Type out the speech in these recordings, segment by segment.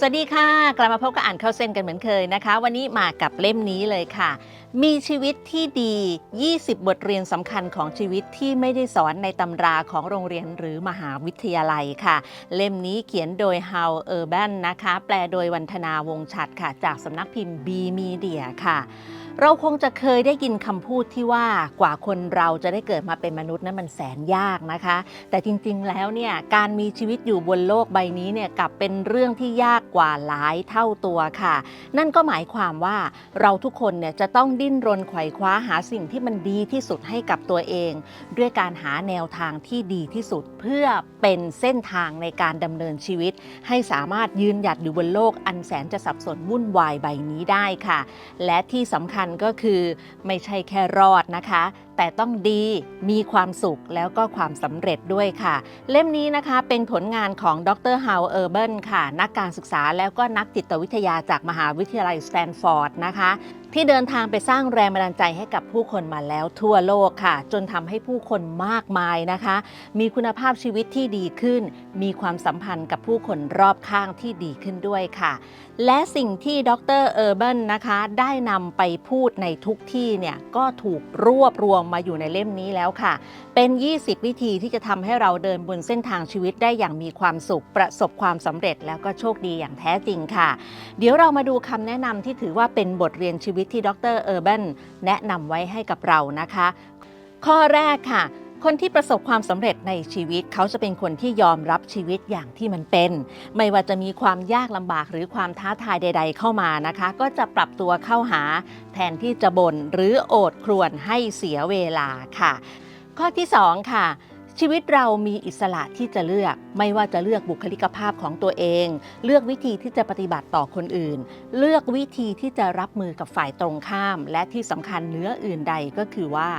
สวัสดีค่ะ กลับมาพบกับอ่านเข้าเส้นกันเหมือนเคยนะคะ วันนี้มากับเล่มนี้เลยค่ะมีชีวิตที่ดี 20 บทเรียนสำคัญของชีวิตที่ไม่ได้สอนในตำราของโรงเรียนหรือมหาวิทยาลัยค่ะ เล่มนี้เขียนโดย How Urban นะคะ แปลโดยวันธนาวงศ์ฉัดค่ะ จากสำนักพิมพ์ B Media ค่ะ เราคงจะเคยได้ยินคำพูดที่ว่ากว่าคนเราจะได้เกิดมาเป็นมนุษย์นั้นมันแสนยากนะคะ แต่จริงๆแล้วเนี่ยการมีชีวิตอยู่บนโลกใบนี้เนี่ยกลับเป็นเรื่องที่ยากกว่าหลายเท่าตัวค่ะ นั่นก็หมายความว่าเราทุกคนเนี่ยจะต้องดิ้นรนไขว่คว้าหาสิ่งที่มันดีที่สุดให้กับตัวเอง ด้วยการหาแนวทางที่ดีที่สุด เพื่อเป็นเส้นทางในการดำเนินชีวิต ให้สามารถยืนหยัดอยู่บนโลกอันแสนจะสับสนวุ่นวายใบนี้ได้ค่ะ และที่สำคัญก็คือไม่ใช่แค่รอดนะคะ แต่ต้องดีมีความสุขแล้วก็ความสำเร็จด้วยค่ะ เล่มนี้นะคะเป็นผลงานของดรฮาวเออร์เบิลค่ะ นักการศึกษาแล้วก็นักจิตวิทยาจากมหาวิทยาลัยสแตนฟอร์ดนะคะ ที่เดินทางไปสร้างแรงบันดาลใจให้กับผู้คนมาแล้วทั่วโลกค่ะ จนทำให้ผู้คนมากมายนะคะ มีคุณภาพชีวิตที่ดีขึ้น มีความสัมพันธ์กับผู้คนรอบข้างที่ดีขึ้นด้วยค่ะ และสิ่งที่ดรเออร์เบิลนะคะ ได้นำไปพูดในทุกที่เนี่ยก็ถูกรวบรวมมาอยู่ในเล่มนี้แล้วค่ะ เป็น 20 วิธีที่จะทำให้เราเดินบนเส้นทางชีวิตได้อย่างมีความสุข ประสบความสำเร็จแล้วก็โชคดีอย่างแท้จริงค่ะ เดี๋ยวเรามาดูคำแนะนำที่ถือว่าเป็นบทเรียนชีวิตที่ดรเออร์เบนแนะนำไว้ให้กับเรานะคะ ข้อแรกค่ะคนที่ประสบความสำเร็จในชีวิตเขาจะเป็นคนที่ยอมรับชีวิตอย่างที่มันเป็น ไม่ว่าจะมีความยากลำบากหรือความท้าทายใด ๆ เข้ามานะคะ ก็จะปรับตัวเข้าหา แทนที่จะบ่นหรือโอดครวญให้เสียเวลาค่ะ ข้อที่ 2 ค่ะ ชีวิตเรามีอิสระที่จะเลือก ไม่ว่าจะเลือกบุคลิกภาพของตัวเอง เลือกวิธีที่จะปฏิบัติต่อคนอื่น เลือกวิธีที่จะรับมือกับฝ่ายตรงข้าม และที่สำคัญเนื้ออื่นใดก็คือว่า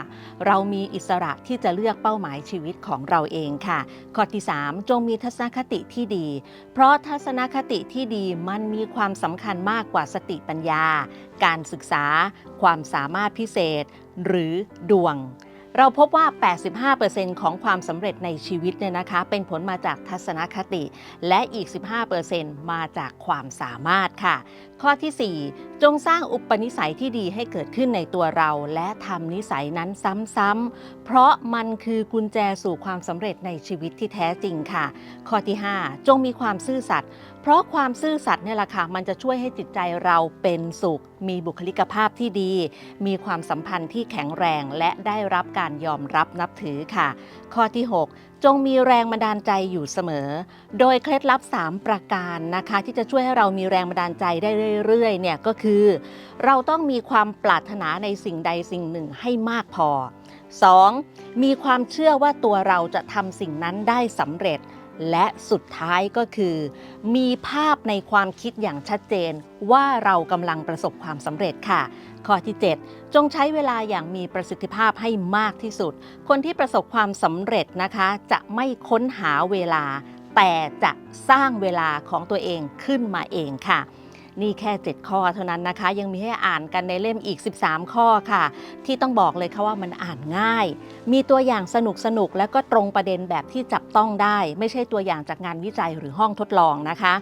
เรามีอิสระที่จะเลือกเป้าหมายชีวิตของเราเองค่ะ ข้อที่ 3 จงมีทัศนคติที่ดี เพราะทัศนคติที่ดีมันมีความสำคัญมากกว่าสติปัญญา การศึกษา ความสามารถพิเศษ หรือดวง เราพบว่า 85%ของความสำเร็จในชีวิตเนี่ยนะคะ เป็นผลมาจากทัศนคติ และอีก 15%มาจากความสามารถค่ะ ข้อที่ 4 จงสร้างอุปนิสัยที่ดีให้เกิดขึ้นในตัวเรา และทำนิสัยนั้นซ้ำๆ เพราะมันคือกุญแจสู่ความสำเร็จในชีวิตที่แท้จริงค่ะ ข้อที่ 5 จงมีความซื่อสัตย์เพราะความซื่อสัตย์เนี่ยแหละค่ะมันจะช่วยให้จิตใจเราเป็นสุข มีบุคลิกภาพที่ดี มีความสัมพันธ์ที่แข็งแรงและได้รับการยอมรับนับถือค่ะ ข้อที่ 6 จงมีแรงบันดาลใจอยู่เสมอ โดยเคล็ดลับ 3 ประการนะคะ ที่จะช่วยให้เรามีแรงบันดาลใจได้เรื่อยๆเนี่ยก็คือ เราต้องมีความปรารถนาในสิ่งใดสิ่งหนึ่งให้มากพอ 2. มีความเชื่อว่าตัวเราจะทำสิ่งนั้นได้สำเร็จ และสุดท้ายก็คือ มีภาพในความคิดอย่างชัดเจนว่าเรากำลังประสบความสำเร็จค่ะ ข้อที่ 7 จงใช้เวลาอย่างมีประสิทธิภาพให้มากที่สุด คนที่ประสบความสำเร็จนะคะ จะไม่ค้นหาเวลา แต่จะสร้างเวลาของตัวเองขึ้นมาเองค่ะ นี่แค่ 7 ข้อเท่านั้นนะคะ ยังมีให้อ่านกันในเล่มอีก 13 ข้อค่ะ ที่ต้องบอกเลยค่ะว่ามันอ่านง่าย มีตัวอย่างสนุกสนุกและก็ตรงประเด็นแบบที่จับต้องได้ ไม่ใช่ตัวอย่างจากงานวิจัยหรือห้องทดลองนะคะ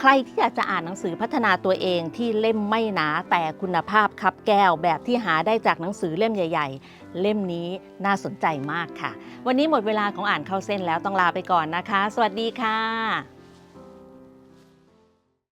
ใครที่อยากจะอ่านหนังสือพัฒนาตัวเองที่เล่มไม่หนาแต่คุณภาพคับแก้วแบบที่หาได้จากหนังสือเล่มใหญ่ ๆ เล่มนี้น่าสนใจมากค่ะ วันนี้หมดเวลาของอ่านเข้าเส้นแล้วต้องลาไปก่อนนะคะ สวัสดีค่ะ